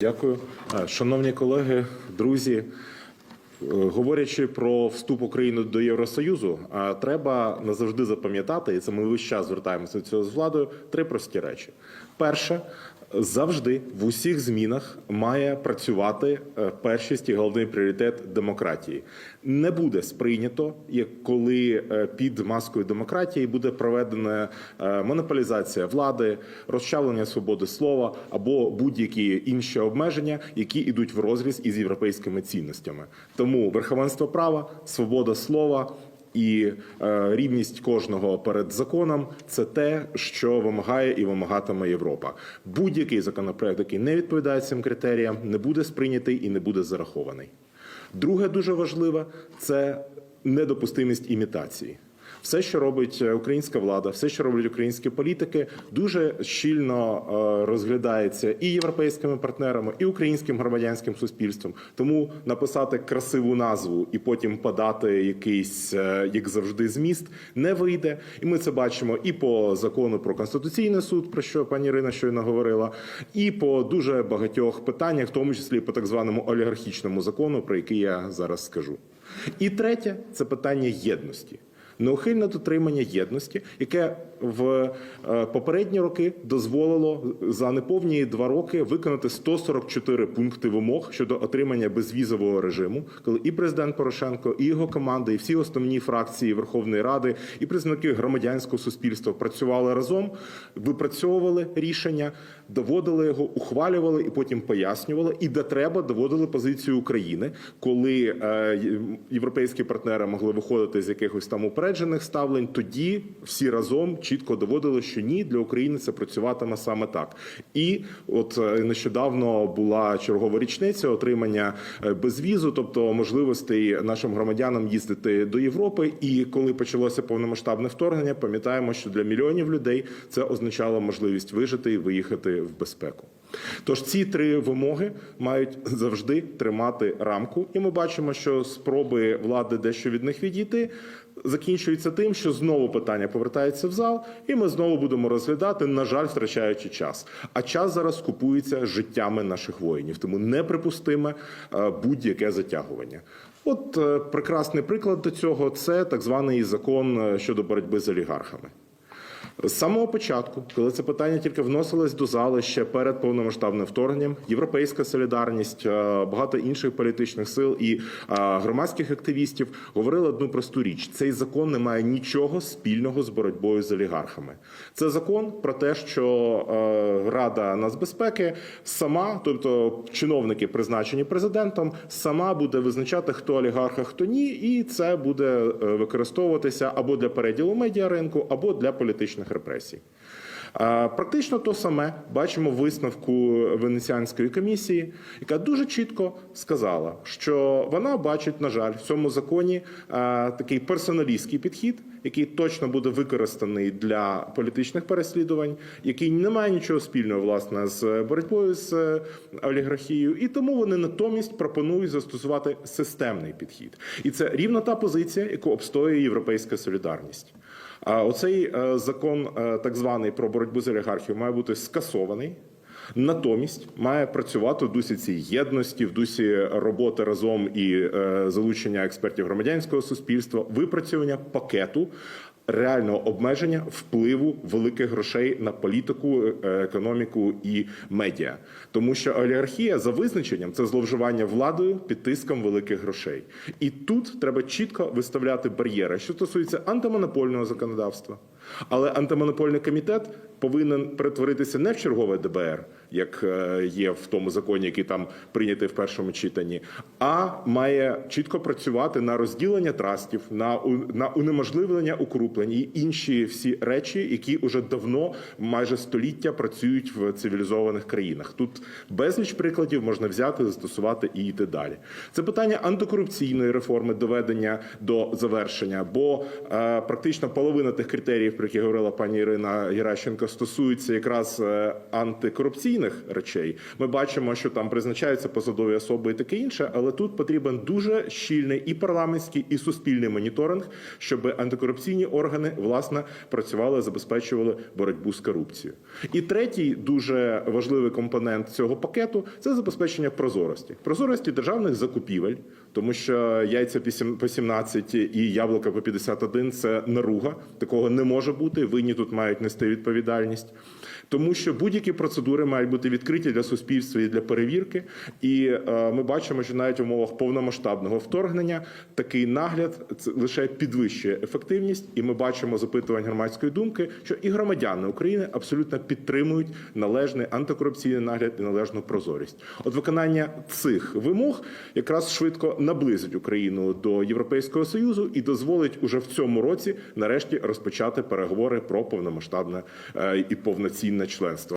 Дякую, шановні колеги, друзі. Е, Говорячи про вступ України до Євросоюзу, е, треба назавжди запам'ятати, і це ми весь час звертаємося до цього з владою. Три прості речі: перше, завжди в усіх змінах має працювати е, першість і головний пріоритет демократії. Не буде сприйнято, як коли під маскою демократії буде проведена монополізація влади, розчавлення свободи слова або будь-які інші обмеження, які йдуть в розріз із європейськими цінностями. Тому верховенство права, свобода слова. І е, рівність кожного перед законом це те, що вимагає і вимагатиме Європа. Будь-який законопроект, який не відповідає цим критеріям, не буде сприйнятий і не буде зарахований. Друге, дуже важливе це недопустимість імітації. Все, що робить е, українська влада, все, що роблять українські політики, дуже щільно е, розглядається і європейськими партнерами, і українським громадянським суспільством. Тому написати красиву назву і потім подати якийсь, е, як завжди, зміст не вийде. І ми це бачимо і по закону про конституційний суд, про що пані Ірина щойно говорила, і по дуже багатьох питаннях, в тому числі по так званому олігархічному закону, про який я зараз скажу. І третє це питання єдності неухильне дотримання єдності, яке в е, попередні роки дозволило за неповні два роки виконати 144 пункти вимог щодо отримання безвізового режиму, коли і президент Порошенко, і його команда, і всі основні фракції Верховної Ради, і представники громадянського суспільства працювали разом, випрацьовували рішення, доводили його, ухвалювали і потім пояснювали. І де треба доводили позицію України, коли е, європейські партнери могли виходити з якихось там упереджених ставлень. Тоді всі разом чітко доводили, що ні, для України це працюватиме саме так. І от е, нещодавно була чергова річниця отримання е, безвізу, тобто можливостей нашим громадянам їздити до Європи. І коли почалося повномасштабне вторгнення, пам'ятаємо, що для мільйонів людей це означало можливість вижити і виїхати в безпеку. Тож ці три вимоги мають завжди тримати рамку, і ми бачимо, що спроби влади дещо від них відійти закінчуються тим, що знову питання повертається в зал, і ми знову будемо розглядати, на жаль, втрачаючи час. А час зараз купується життями наших воїнів, тому неприпустиме е, будь-яке затягування. От е, прекрасний приклад до цього це так званий закон е, щодо боротьби з олігархами. З самого початку, коли це питання тільки вносилось до зали ще перед повномасштабним вторгненням, європейська солідарність, е, багато інших політичних сил і е, громадських активістів говорили одну просту річ: цей закон не має нічого спільного з боротьбою з олігархами. Це закон про те, що е, Рада нацбезпеки сама, тобто чиновники, призначені президентом, сама буде визначати, хто олігарх, а хто ні, і це буде використовуватися або для переділу медіаринку, або для політичних репресій. Практично то саме бачимо висновку Венеціанської комісії, яка дуже чітко сказала, що вона бачить, на жаль, в цьому законі такий персоналістський підхід, який точно буде використаний для політичних переслідувань, який не має нічого спільного власне з боротьбою з е, олігархією, і тому вони натомість пропонують застосувати системний підхід, і це рівно та позиція, яку обстоює європейська солідарність. А оцей е, закон, е, так званий про боротьбу з олігархією, має бути скасований. Натомість має працювати в дусі цієї єдності, в дусі роботи разом і е, залучення експертів громадянського суспільства, випрацювання пакету реального обмеження впливу великих грошей на політику, е, економіку і медіа, тому що олігархія за визначенням це зловживання владою під тиском великих грошей, і тут треба чітко виставляти бар'єри, що стосується антимонопольного законодавства. Але антимонопольний комітет повинен перетворитися не в чергове ДБР, як е, є в тому законі, який там прийнятий в першому читанні, а має чітко працювати на розділення трастів, на на унеможливлення укруплень і інші всі речі, які уже давно, майже століття, працюють в цивілізованих країнах. Тут безліч прикладів можна взяти, застосувати і йти далі. Це питання антикорупційної реформи, доведення до завершення, бо е, практично половина тих критеріїв, про які говорила пані Ірина Геращенко, стосуються якраз е, антикорупційних речей. Ми бачимо, що там призначаються посадові особи і таке інше, але тут потрібен дуже щільний і парламентський, і суспільний моніторинг, щоб антикорупційні органи власне працювали, забезпечували боротьбу з корупцією. І третій дуже важливий компонент цього пакету це забезпечення прозорості, прозорості державних закупівель, тому що яйця по 17 і яблука по 51 – це наруга. Такого не може бути. Винні тут мають нести відповідальність. Тому що будь-які процедури мають бути відкриті для суспільства і для перевірки. І е, ми бачимо, що навіть в умовах повномасштабного вторгнення такий нагляд лише підвищує ефективність. І ми бачимо запитувань громадської думки, що і громадяни України абсолютно підтримують належний антикорупційний нагляд і належну прозорість. От виконання цих вимог якраз швидко наблизить Україну до Європейського союзу і дозволить уже в цьому році нарешті розпочати переговори про повномасштабне е, і повноцінне членство.